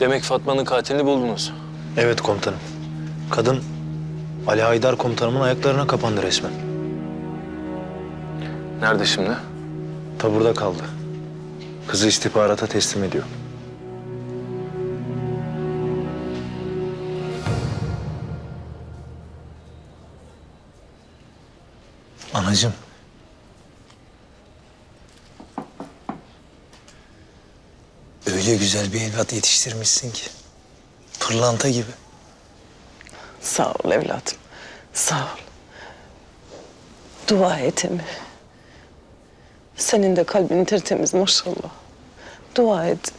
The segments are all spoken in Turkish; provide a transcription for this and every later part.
Demek Fatma'nın katilini buldunuz. Evet komutanım. Kadın Ali Haydar komutanımın ayaklarına kapandı resmen. Nerede şimdi? Taburda kaldı. Kızı istihbarata teslim ediyor. Anacığım. Öyle güzel bir evlat yetiştirmişsin ki. Pırlanta gibi. Sağ ol evladım. Sağ ol. Dua et Emi. Senin de kalbin tertemiz maşallah. Dua et.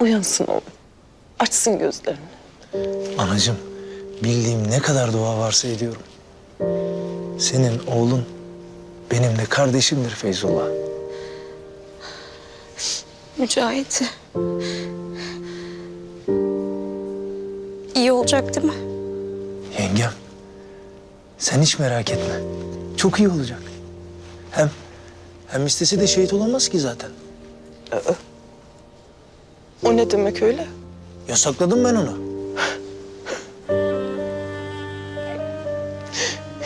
Uyansın oğlum. Açsın gözlerini. Anacığım, bildiğim ne kadar dua varsa ediyorum. Senin oğlun benim de kardeşimdir Feyzullah. Mücahit. İyi olacak değil mi? Yengem, sen hiç merak etme. Çok iyi olacak. Hem hem istese de şehit olamaz ki zaten. O ne demek öyle? Yasakladım ben onu.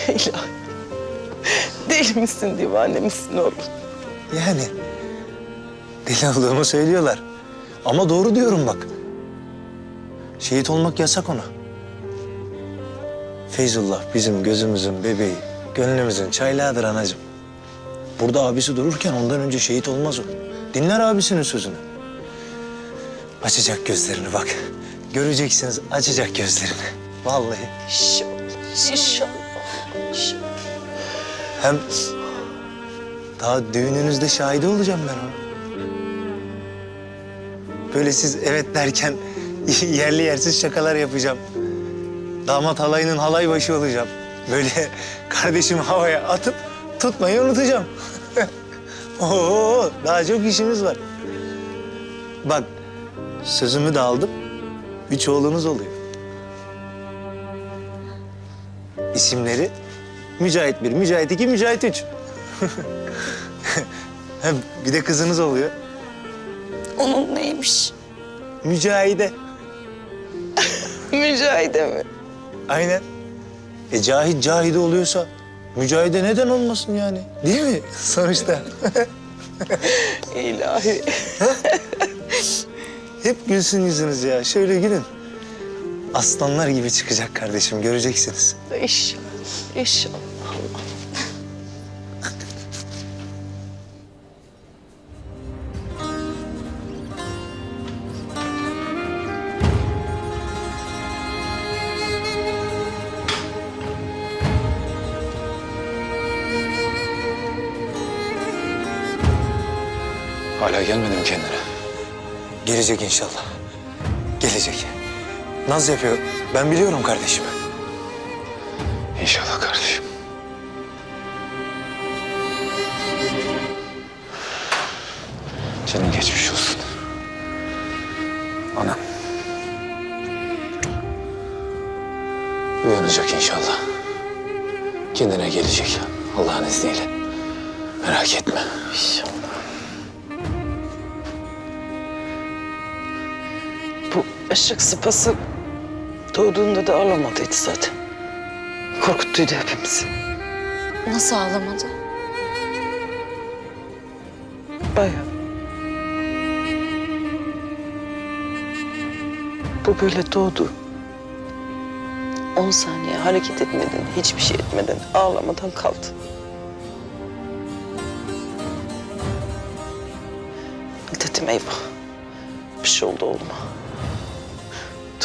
İlahi. Deli misin divane misin oğlum? Yani deli olduğumu söylüyorlar. Ama doğru diyorum bak. Şehit olmak yasak ona. Feyzullah bizim gözümüzün bebeği, gönlümüzün çaylağıdır anacığım. Burada abisi dururken ondan önce şehit olmaz o. Dinler abisinin sözünü. Açacak gözlerini bak. Göreceksiniz açacak gözlerini. Vallahi. İnşallah. İnşallah. Hem daha düğününüzde şahide olacağım ben ona. Böyle siz evet derken yerli yersiz şakalar yapacağım. Damat halayının halay başı olacağım. Böyle kardeşimi havaya atıp tutmayı unutacağım. Oo, daha çok işimiz var. Bak sözümü de aldım. Üç oğlunuz oluyor. İsimleri Mücahit bir, Mücahit iki, Mücahit üç. Bir de kızınız oluyor. Onun neymiş? Mücahide. Mücahide mi? Aynen. E Cahit Cahide oluyorsa Mücahide neden olmasın yani? Değil mi? Sonuçta. İlahi. Hep gülsün yüzünüz ya. Şöyle gülün. Aslanlar gibi çıkacak kardeşim. Göreceksiniz. İnşallah. İnşallah. Hala gelmedi mi kendine? Gelecek inşallah. Gelecek. Naz yapıyor. Ben biliyorum kardeşim. Bu ışık sıpası doğduğunda da ağlamadıydı zaten. Korkuttuydu hepimizi. Nasıl ağlamadı? Bayağı. Bu böyle doğdu. On saniye hareket etmeden, hiçbir şey etmeden, ağlamadan kaldı. Dedim eyvah. Bir şey oldu oğluma.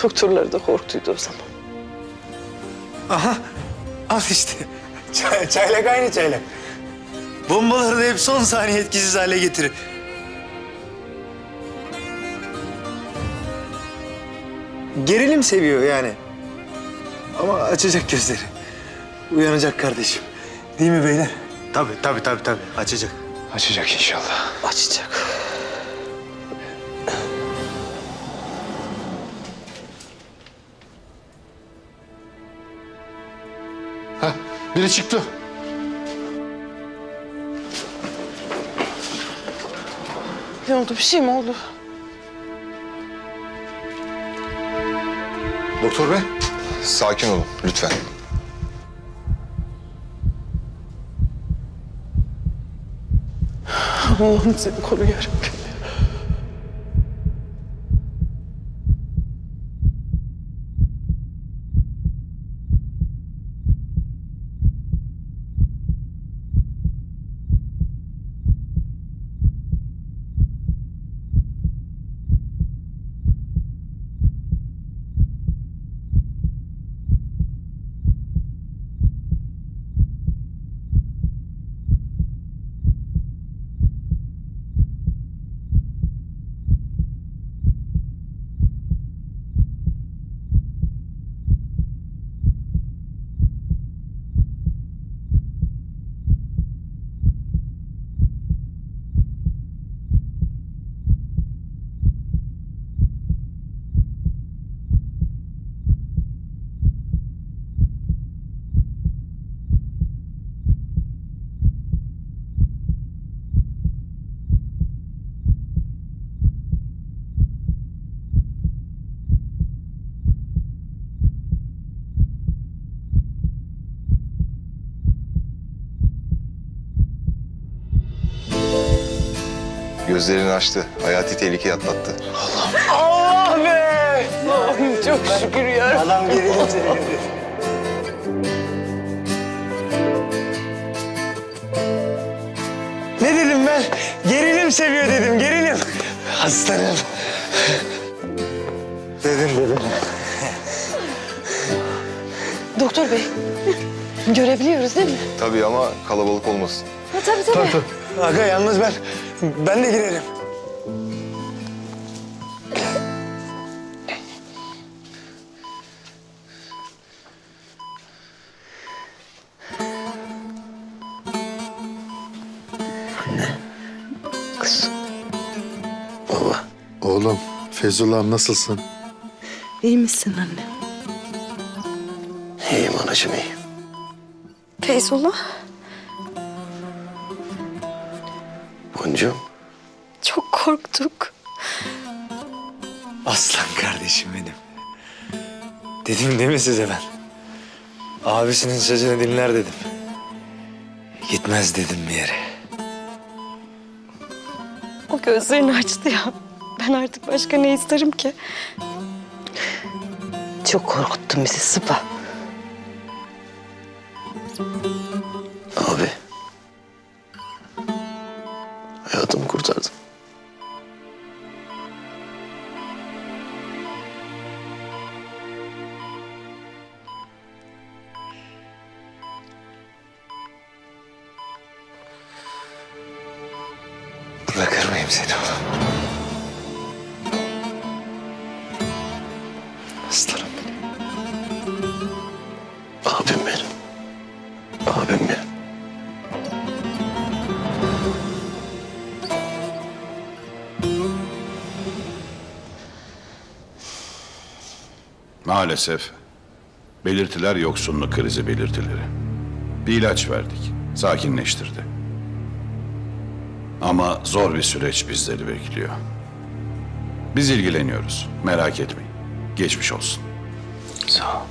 Doktorlar da korktuydu o zaman. Aha. Al işte. Çay, çaylak aynı çaylak. Bombaları da hep son saniye etkisiz hale getirir. Gerilim seviyor yani. Ama açacak gözleri. Uyanacak kardeşim. Değil mi beyler? Tabii tabii tabii tabii. Açacak. Açacak inşallah. Açacak. Biri çıktı. Ne oldu? Bir şey mi oldu? Doktor bey. Sakin olun lütfen. Allah'ım seni koru yarabbim. Gözlerini açtı. Hayati tehlikeyi atlattı. Allah be! Allah'ım çok şükür yarabbim. Adam gerilim sevdi. Ne dedim ben? Gerilim seviyor dedim, gerilim. Aslanım. Dedim dedim. Doktor bey, görebiliyoruz değil mi? Tabii ama kalabalık olmasın. Ha, tabii tabii. Aga yalnız ben, ben de girerim. Oğlum Feyzullah nasılsın? İyi misin anne? İyiyim anacığım iyiyim. Feyzullah Boncuğum. çok korktuk. Aslan kardeşim benim. Dedim değil mi size ben? Abisinin sözünü dinler dedim. Gitmez dedim bir yere. O gözlerini açtı ya. Ben artık başka ne isterim ki? Çok korkuttun bizi Sıpa. Bırakır mıyım seni oğlum? Aslanım benim. Abim benim. Abim benim. Maalesef belirtiler yoksunluk krizi belirtileri. Bir ilaç verdik, sakinleştirdi. Ama zor bir süreç bizleri bekliyor. Biz ilgileniyoruz, merak etmeyin. Geçmiş olsun. Sağ ol.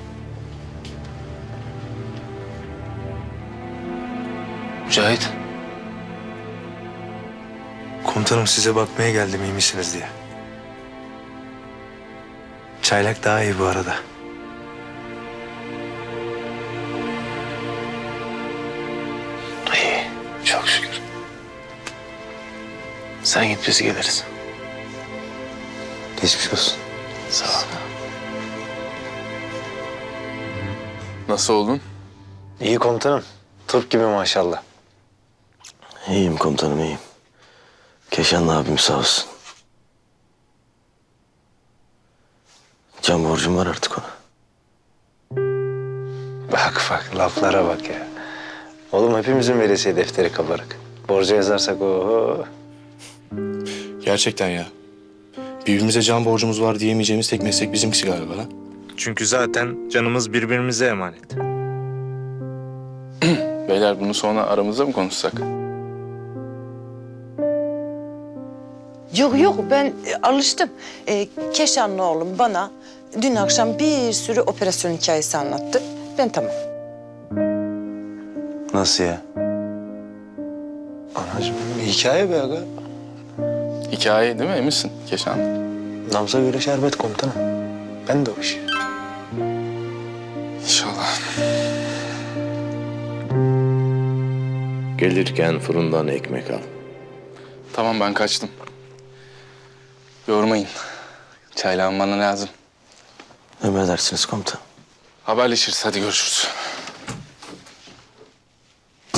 Mücahit. Komutanım size bakmaya geldim iyi misiniz diye. Çaylak daha iyi bu arada. Sen git biz geliriz. Geçmiş olsun. Sağ ol. Nasıl oldun? İyi komutanım. Turp gibi maşallah. İyiyim komutanım iyiyim. Keşanlı abim sağ olsun. Can borcum var artık ona. Bak bak laflara bak ya. Oğlum hepimizin veresiye defteri kabarık. Borcu yazarsak o Gerçekten ya. Birbirimize can borcumuz var diyemeyeceğimiz tek meslek bizimkisi galiba. ha? Çünkü zaten canımız birbirimize emanet. Beyler bunu sonra aramızda mı konuşsak? Yok yok ben e, alıştım. E, Keşanlı oğlum bana dün akşam bir sürü operasyon hikayesi anlattı. Ben tamam. Nasıl ya? Anacığım hikaye be aga. Hikaye değil mi eminsin Keşan? Nabza göre şerbet komutanım. Ben de o iş. İnşallah. Gelirken fırından ekmek al. Tamam ben kaçtım. Yormayın. Çaylağım bana lazım. Emredersiniz komutanım. Haberleşiriz hadi görüşürüz.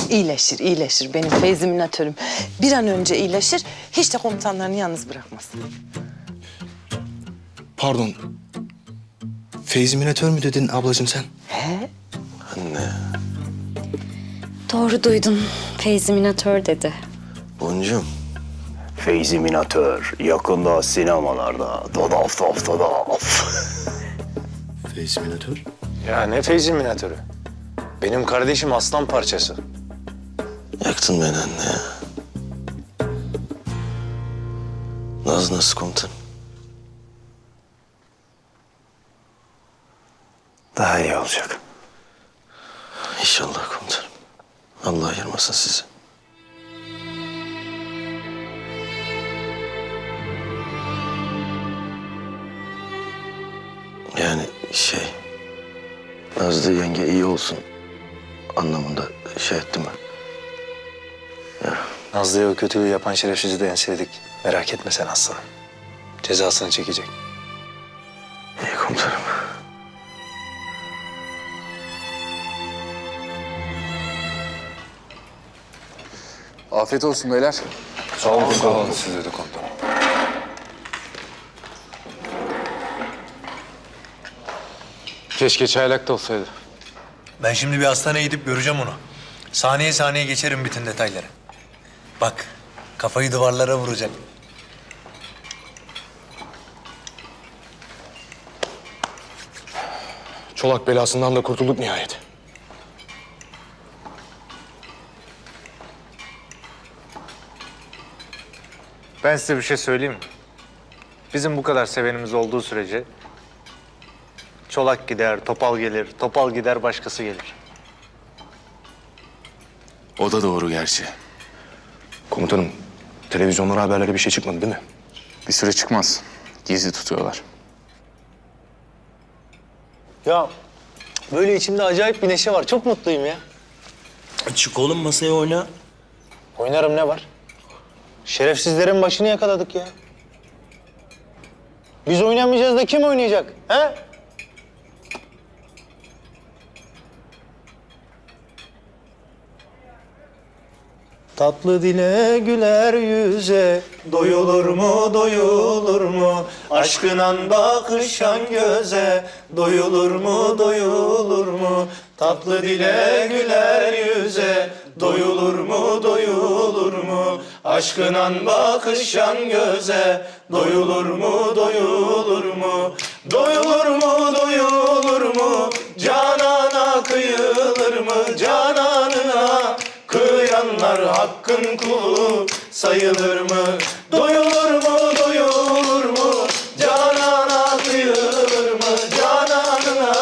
İyileşir, iyileşir. Benim Feyzi minatörüm. Bir an önce iyileşir, hiç de komutanlarını yalnız bırakmaz. Pardon. Feyzi minatör mü dedin ablacığım sen? He? Anne, Doğru duydun. Feyzi Minatör dedi. boncuğum. Feyzi Minatör yakında sinemalarda. Dodaf daf dodaf. Feyzi minatör? Ya ne Feyzi minatörü? Benim kardeşim aslan parçası. Yaktın beni anne ya. Naz nasıl komutanım? Daha iyi olacak. İnşallah komutanım. Allah ayırmasın sizi. Yani şey... Nazlı yenge iyi olsun anlamında şey ettim ben. Nazlı'ya o kötülüğü yapan şerefsizi de enseledik. Merak etme sen aslanım. Cezasını çekecek. İyi komutanım. Afiyet olsun beyler. Sağ olun. Sağ olun. Size de komutanım. Keşke çaylak da olsaydı. Ben şimdi bir hastaneye gidip göreceğim onu. Saniye saniye geçerim bütün detayları. Bak, kafayı duvarlara vuracak. Çolak belasından da kurtulduk nihayet. Ben size bir şey söyleyeyim mi? Bizim bu kadar sevenimiz olduğu sürece çolak gider, topal gelir, topal gider başkası gelir. O da doğru gerçi. Komutanım, televizyonlara haberlere bir şey çıkmadı değil mi? Bir süre çıkmaz. Gizli tutuyorlar. Ya böyle içimde acayip bir neşe var. Çok mutluyum ya. Çık oğlum masaya oyna. Oynarım ne var? Şerefsizlerin başını yakaladık ya. Biz oynamayacağız da kim oynayacak? He? Tatlı dile güler yüze. Doyulur mu doyulur mu? Aşkınan bakışan göze. Doyulur mu doyulur mu? Tatlı dile güler yüze. Doyulur mu doyulur mu? Aşkınan bakışan göze. Doyulur mu doyulur mu? Doyulur mu doyulur mu? Canana kıyılır mı? Cananına Kıyanlar hakkın kulu sayılır mı? Doyulur mu, doyulur mu? Canana kıyılır mı? Cananına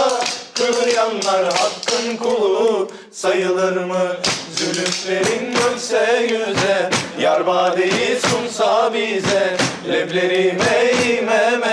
kıyanlar hakkın kulu sayılır mı? Zülüflerin dönse yüze, yar badeyi sunsa bize, leblerime imemeze,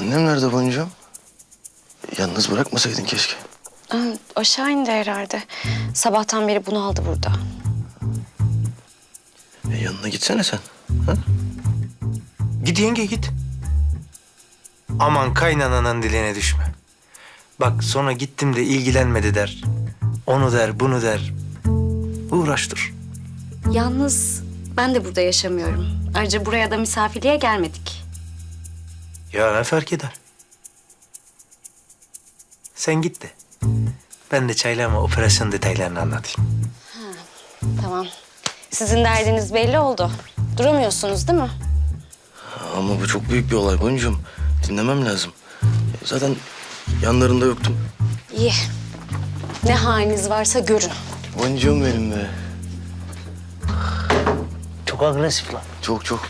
Annem nerede boncuğum? Yalnız bırakmasaydın keşke. Aa, aşağı indi herhalde. Sabahtan beri bunu aldı burada. E, yanına gitsene sen. Ha? Git yenge git. Aman kaynananın diline düşme. Bak sonra gittim de ilgilenmedi der. Onu der, bunu der. Uğraş dur. Yalnız ben de burada yaşamıyorum. Ayrıca buraya da misafirliğe gelmedik. Ya ne fark eder? Sen git de. Ben de çaylama operasyon detaylarını anlatayım. Tamam. Sizin derdiniz belli oldu. Duramıyorsunuz değil mi? Ama bu çok büyük bir olay boncuğum. Dinlemem lazım. Zaten yanlarında yoktum. İyi. Ne haliniz varsa görün. Boncuğum benim be. Çok agresif lan. Çok çok.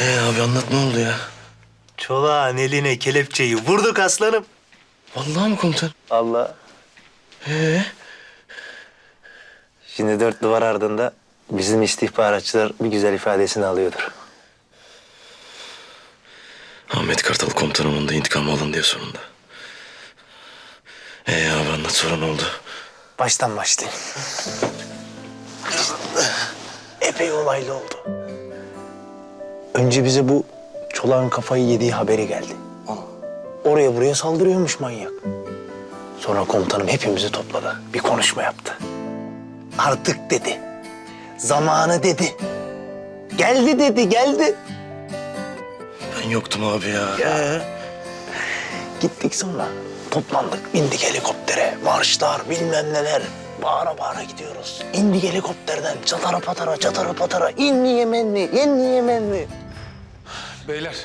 Ee abi anlat ne oldu ya? Çolağın eline kelepçeyi vurduk aslanım. Vallahi mi komutan? Allah. Ee? Şimdi dört duvar ardında bizim istihbaratçılar bir güzel ifadesini alıyordur. Ahmet Kartal komutanımın da intikamı alın diye sonunda. Ee abi anlat sonra ne oldu? Baştan başlayayım. Epey olaylı oldu. Önce bize bu çolağın kafayı yediği haberi geldi. Oraya buraya saldırıyormuş manyak. Sonra komutanım hepimizi topladı. Bir konuşma yaptı. Artık dedi. Zamanı dedi. Geldi dedi, geldi. Ben yoktum abi ya. Ya. Gittik sonra. Toplandık, bindik helikoptere. Marşlar, bilmem neler. Bağıra bağıra gidiyoruz. İndik helikopterden. Çatara patara, çatara patara. İnni Yemenli, yenni Yemenli. Beyler.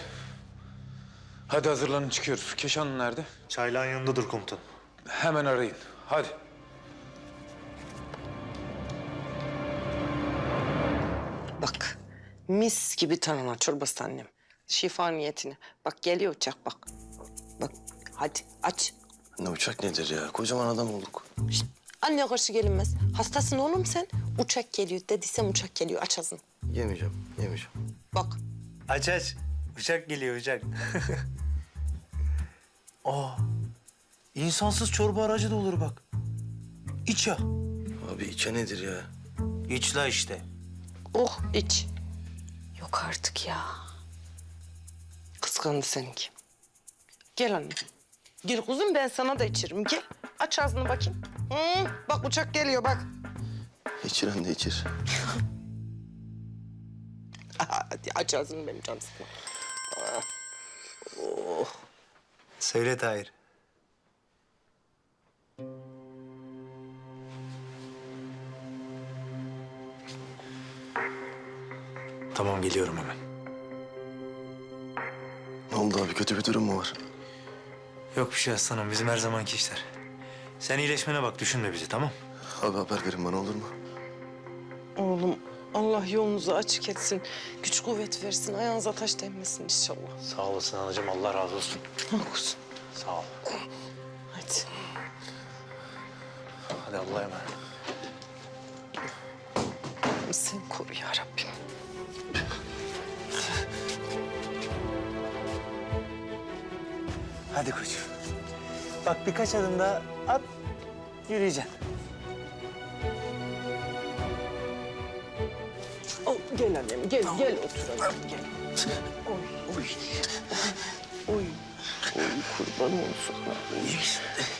Hadi hazırlanın çıkıyoruz. Keşan nerede? Çaylağın yanındadır komutan. Hemen arayın. Hadi. Bak mis gibi tarhana çorbası annem. Şifa niyetine. Bak geliyor uçak bak. Bak hadi aç. Ne uçak nedir ya? Kocaman adam olduk. Şişt, anne karşı gelinmez. Hastasın oğlum sen. Uçak geliyor dediysem uçak geliyor aç ağzını. Yemeyeceğim, yemeyeceğim. Bak Aç aç. Uçak geliyor uçak. Aa, insansız çorba aracı da olur bak. İç ya. Abi içe nedir ya? İç la işte. oh iç. Yok artık ya. Kıskandı seninki. Gel anne. Gel kuzum ben sana da içirim. Gel aç ağzını bakayım. Hı, bak uçak geliyor bak. İçiren de içir. Hadi aç ağzını benim canım sıkma. Söyle Tahir. Tamam geliyorum hemen. Ne oldu abi? Kötü bir durum mu var? Yok bir şey aslanım bizim her zamanki işler. Sen iyileşmene bak düşünme bizi tamam? Abi haber verin bana olur mu? Allah yolunuzu açık etsin. Güç kuvvet versin. Ayağınıza taş değmesin inşallah. Sağ olasın anacığım Allah razı olsun. Kuzum. Sağ ol. Hadi. Hadi Allah'a emanet. Sen koru ya Rabbim. Hadi koçum. Bak birkaç adım daha at yürüyeceksin. Gel annem gel gel otur annem gel. Oy oy. Oy. Oy kurban olsun. Misin?